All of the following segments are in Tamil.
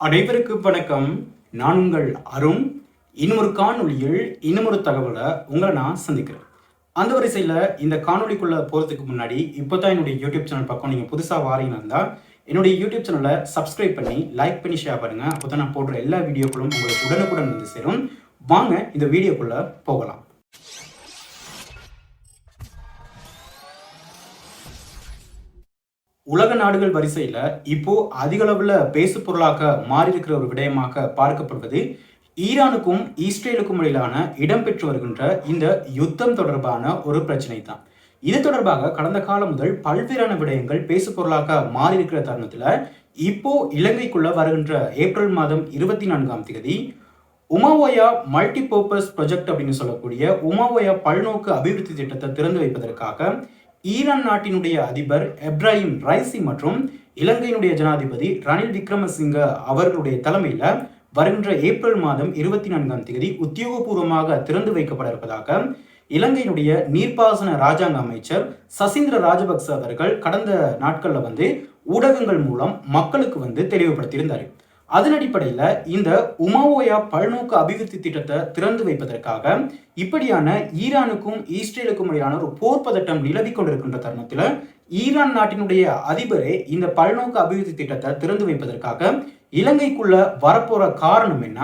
அனைவருக்கு வணக்கம். நான் உங்கள் அருண். இன்னொரு காணொளியில் இன்னொரு தகவலை உங்களை நான் சந்திக்கிறேன். அந்த வரிசையில் இந்த காணொலிக்குள்ளே போகிறதுக்கு முன்னாடி இப்போ தான் என்னுடைய யூடியூப் சேனல் பக்கம் நீங்கள் புதுசாக வாரீங்கன்னா இருந்தால் என்னுடைய யூடியூப் சேனலை சப்ஸ்கிரைப் பண்ணி லைக் பண்ணி ஷேர் பண்ணுங்கள் அப்போ தான் நான் போடுற எல்லா வீடியோக்களும் உங்களுக்கு உடனுக்குடன் வந்து சேரும். வாங்க இந்த வீடியோக்குள்ளே போகலாம். உலக நாடுகள் வரிசையில் இப்போ அதிக அளவில் பேசு பொருளாக மாறி இருக்கிற ஒரு விடயமாக பார்க்கப்படுவது ஈரானுக்கும் இஸ்ரேலுக்கும் இடையிலான இடம்பெற்று வருகின்ற இந்த யுத்தம் தொடர்பான ஒரு பிரச்சனை தான் இது தொடர்பாக கடந்த காலம் முதல் பல்வேறான விடயங்கள் பேசு பொருளாக மாறி இருக்கிற தருணத்தில் இப்போ இலங்கைக்குள்ள வருகின்ற ஏப்ரல் மாதம் இருபத்தி நான்காம் தேதி உமாவோயா மல்டி பர்பஸ் அப்படின்னு சொல்லக்கூடிய உமாவோயா பல்நோக்கு அபிவிருத்தி திட்டத்தை திறந்து வைப்பதற்காக ஈரான் நாட்டினுடைய அதிபர் எப்ராஹிம் ரைசி மற்றும் இலங்கையினுடைய ஜனாதிபதி ரணில் விக்ரமசிங்க அவர்களுடைய தலைமையில வருகின்ற ஏப்ரல் மாதம் இருபத்தி நான்காம் தேதி உத்தியோகபூர்வமாக திறந்து வைக்கப்பட இருப்பதாக இலங்கையினுடைய நீர்ப்பாசன ராஜாங்க அமைச்சர் சசீந்திர ராஜபக்ச அவர்கள் கடந்த நாட்களில் வந்து ஊடகங்கள் மூலம் மக்களுக்கு வந்து தெளிவுபடுத்தியிருந்தார். அதன் அடிப்படையில் இந்த உமாவோயா பல்நோக்கு அபிவிருத்தி திட்டத்தை திறந்து வைப்பதற்காக இப்படியான ஈரானுக்கும் இஸ்ரேலுக்கும் இடையான ஒரு போர் பதட்டம் நிலவி கொண்டிருக்கின்ற தருணத்தில் ஈரான் நாட்டினுடைய அதிபரே இந்த பல்நோக்கு அபிவிருத்தி திட்டத்தை திறந்து வைப்பதற்காக இலங்கைக்குள்ள வரப்போற காரணம் என்ன?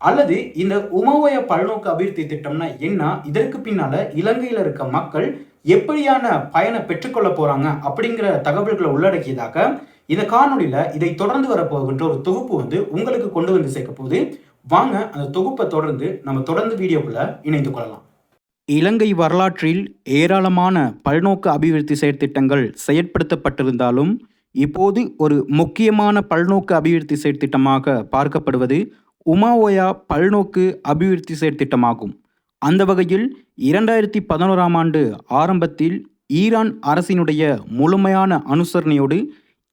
அல்லது இந்த உமாவோயா பல்நோக்கு அபிவிருத்தி திட்டம்னா என்ன? இதற்கு பின்னால இலங்கையில் இருக்க மக்கள் எப்படியான பயனை பெற்றுக்கொள்ள போறாங்க அப்படிங்கிற தகவல்களை உள்ளடக்கியதாக இந்த காணொலியில் இதை தொடர்ந்து வரப்போகின்ற ஒரு தொகுப்பு வந்து உங்களுக்கு கொண்டு வந்து சேர்க்க போகுது. வாங்க அந்த தொகுப்பை தொடர்ந்து நம்ம தொடர்ந்து வீடியோக்குள்ள இணைந்து கொள்ளலாம். இலங்கை வரலாற்றில் ஏராளமான பல்நோக்கு அபிவிருத்தி செயற்திட்டங்கள் செயற்படுத்தப்பட்டிருந்தாலும் இப்போது ஒரு முக்கியமான பல்நோக்கு அபிவிருத்தி செயற்திட்டமாக பார்க்கப்படுவது உமாவோயா பல்நோக்கு அபிவிருத்தி செயற்திட்டமாகும். அந்த வகையில் இரண்டாயிரத்தி பதினோராம் ஆண்டு ஆரம்பத்தில் ஈரான் அரசினுடைய முழுமையான அனுசரணையோடு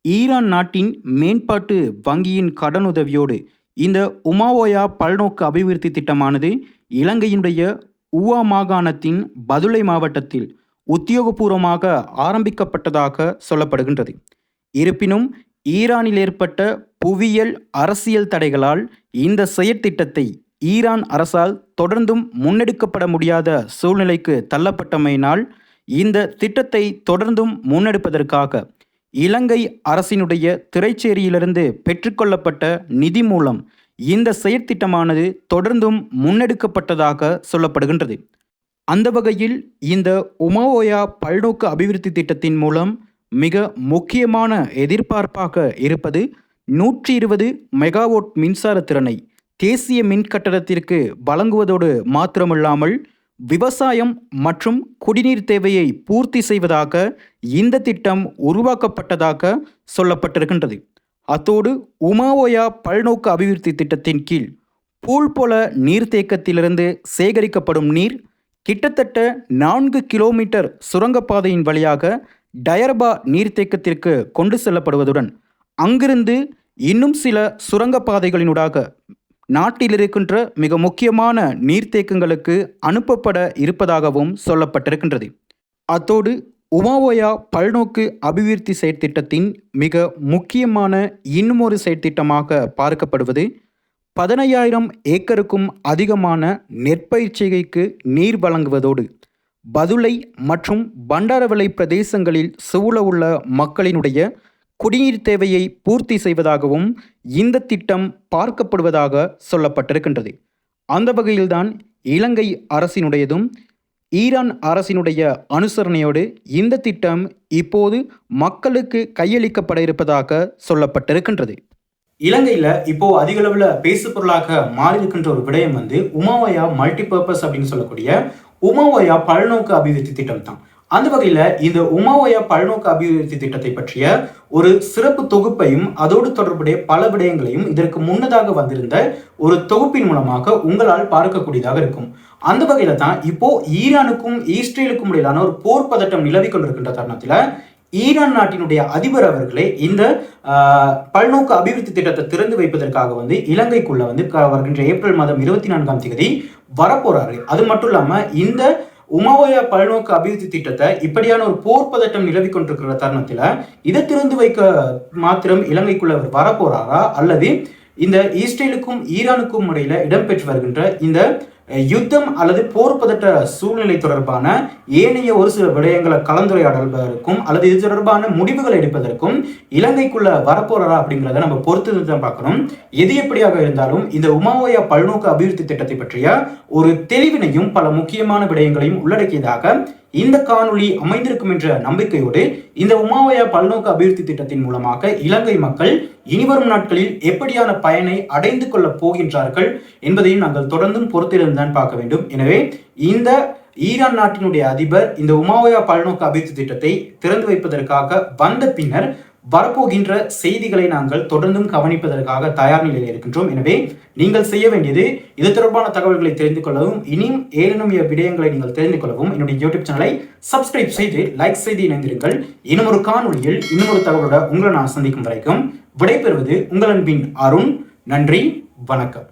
ஈரான் நாட்டின் மேம்பாட்டு வங்கியின் கடனுதவியோடு இந்த உமாவோயா பல்நோக்கு அபிவிருத்தி திட்டமானது இலங்கையினுடைய உவா மாகாணத்தின் பதுளை மாவட்டத்தில் உத்தியோகபூர்வமாக ஆரம்பிக்கப்பட்டதாக சொல்லப்படுகின்றது. இருப்பினும் ஈரானில் ஏற்பட்ட புவியியல் அரசியல் தடைகளால் இந்த செயற்திட்டத்தை ஈரான் அரசால் தொடர்ந்தும் முன்னெடுக்கப்பட முடியாத சூழ்நிலைக்கு தள்ளப்பட்டமையினால் இந்த திட்டத்தை தொடர்ந்தும் முன்னெடுப்பதற்காக இலங்கை அரசினுடைய திரைச்சேரியிலிருந்து பெற்றுக்கொள்ளப்பட்ட நிதி மூலம் இந்த செயற்திட்டமானது தொடர்ந்தும் முன்னெடுக்கப்பட்டதாக சொல்லப்படுகின்றது. அந்த வகையில் இந்த உமாவோயா பல்நோக்கு அபிவிருத்தி திட்டத்தின் மூலம் மிக முக்கியமான எதிர்பார்ப்பாக இருப்பது நூற்றி இருபது மெகாவோட் மின்சார திறனை தேசிய மின் கட்டடத்திற்கு வழங்குவதோடு மாத்திரமில்லாமல் விவசாயம் மற்றும் குடிநீர் தேவையை பூர்த்தி செய்வதாக இந்த திட்டம் உருவாக்கப்பட்டதாக சொல்லப்பட்டிருக்கின்றது. அத்தோடு உமாவோயா பல்நோக்கு அபிவிருத்தி திட்டத்தின் கீழ் பூல் போல நீர்த்தேக்கத்திலிருந்து சேகரிக்கப்படும் நீர் கிட்டத்தட்ட நான்கு கிலோமீட்டர் சுரங்கப்பாதையின் வழியாக டயர்பா நீர்த்தேக்கத்திற்கு கொண்டு செல்லப்படுவதுடன் அங்கிருந்து இன்னும் சில சுரங்கப்பாதைகளினூடாக நாட்டில் இருக்கின்ற மிக முக்கியமான நீர்த்தேக்கங்களுக்கு அனுப்பப்பட இருப்பதாகவும் சொல்லப்பட்டிருக்கின்றது. அத்தோடு உமாவோயா பல்நோக்கு அபிவிருத்தி செயற்திட்டத்தின் மிக முக்கியமான இன்னுமொரு செயற்திட்டமாக பார்க்கப்படுவது பதினையாயிரம் ஏக்கருக்கும் அதிகமான நெற்பயிற்சிகைக்கு நீர் வழங்குவதோடு பதுளை மற்றும் பண்டாரவளை பிரதேசங்களில் சூழ உள்ள மக்களினுடைய குடிநீர் தேவையை பூர்த்தி செய்வதாகவும் இந்த திட்டம் பார்க்கப்படுவதாக சொல்லப்பட்டிருக்கின்றது. அந்த வகையில்தான் இலங்கை அரசினுடையதும் ஈரான் அரசினுடைய அனுசரணையோடு இந்த திட்டம் இப்போது மக்களுக்கு கையளிக்கப்பட இருப்பதாக சொல்லப்பட்டிருக்கின்றது. இலங்கையில் இப்போ அதிக அளவில் பேசு பொருளாக மாறி இருக்கின்ற ஒரு விடயம் வந்து உமாவயா மல்டி பர்பஸ் அப்படின்னு சொல்லக்கூடிய உமாவயா பல்நோக்கு அபிவிருத்தி திட்டம் தான் அந்த வகையில் இந்த உமாவயா பல்நோக்கு அபிவிருத்தி திட்டத்தை பற்றிய ஒரு சிறப்பு தொகுப்பையும் அதோடு தொடர்புடைய பல விடயங்களையும் இதற்கு முன்னதாக வந்திருந்த ஒரு தொகுப்பின் மூலமாக உங்களால் பார்க்கக்கூடியதாக இருக்கும். அந்த வகையில தான் இப்போ ஈரானுக்கும் இஸ்ரேலுக்கும் இடையிலான ஒரு போர் பதட்டம் நிலவி கொண்டிருக்கின்ற தருணத்தில் ஈரான் நாட்டினுடைய அதிபர் அவர்களே இந்த பல்நோக்கு அபிவிருத்தி திட்டத்தை திறந்து வைப்பதற்காக வந்து இலங்கைக்குள்ள வந்து வருகின்ற ஏப்ரல் மாதம் இருபத்தி நான்காம் தேதி வரப்போறாரு. அது மட்டும் இல்லாமல் இந்த உமாவோயா பல்நோக்கு அபிவிருத்தி திட்டத்தை இப்படியான ஒரு போர் பதட்டம் நிலவி கொண்டிருக்கிற தருணத்தில் இதை திறந்து வைக்க மாத்திரம் இலங்கைக்குள்ள அவர் வரப்போறாரா அல்லது இந்த இஸ்ரேலுக்கும் ஈரானுக்கும் இடையில இடம்பெற்று வருகின்ற இந்த யுத்தம் அல்லது போர் பதட்ட சூழ்நிலை தொடர்பான ஏனைய ஒரு சில விடயங்களை கலந்துரையாடல்வதற்கும் அல்லது இது தொடர்பான முடிவுகள் எடுப்பதற்கும் இலங்கைக்குள்ள வரப்போறா அப்படிங்கிறத நம்ம பொறுத்து தான் பார்க்கணும். எது எப்படியாக இருந்தாலும் இந்த உமாவோயா பல்நோக்கு அபிவிருத்தி திட்டத்தை பற்றிய ஒரு தெளிவினையும் பல முக்கியமான விடயங்களையும் உள்ளடக்கியதாக இந்த காணொளி அமைந்திருக்கும் என்ற நம்பிக்கையோடு இந்த உமாவயா பல்நோக்கு அபிவிருத்தி திட்டத்தின் மூலமாக இலங்கை மக்கள் இனிவரும் நாட்களில் எப்படியான பயனை அடைந்து கொள்ளப் போகின்றார்கள் என்பதையும் நாங்கள் தொடர்ந்தும் பொறுத்திருந்த தான் பார்க்க வேண்டும். எனவே இந்த ஈரான் நாட்டினுடைய அதிபர் இந்த உமாவயா பல்நோக்கு அபிவிருத்தி திட்டத்தை திறந்து வைப்பதற்காக வந்த பின்னர் வரப்போகின்ற செய்திகளை நாங்கள் தொடர்ந்தும் கவனிப்பதற்காக தயார் நிலையில் இருக்கின்றோம். எனவே நீங்கள் செய்ய வேண்டியது இது தொடர்பான தகவல்களை தெரிந்து கொள்ளவும் இனியும் ஏழனும் விடயங்களை நீங்கள் தெரிந்து கொள்ளவும் என்னுடைய யூடியூப் சேனலை சப்ஸ்கிரைப் செய்து லைக் செய்து இணைந்திருங்கள். இன்னும் ஒரு காணொலியில் இன்னும் ஒரு தகவலோட உங்களை நான் சந்திக்கும் வரைக்கும் விடைபெறுவது உங்கள் அன்பின் அருண். நன்றி வணக்கம்.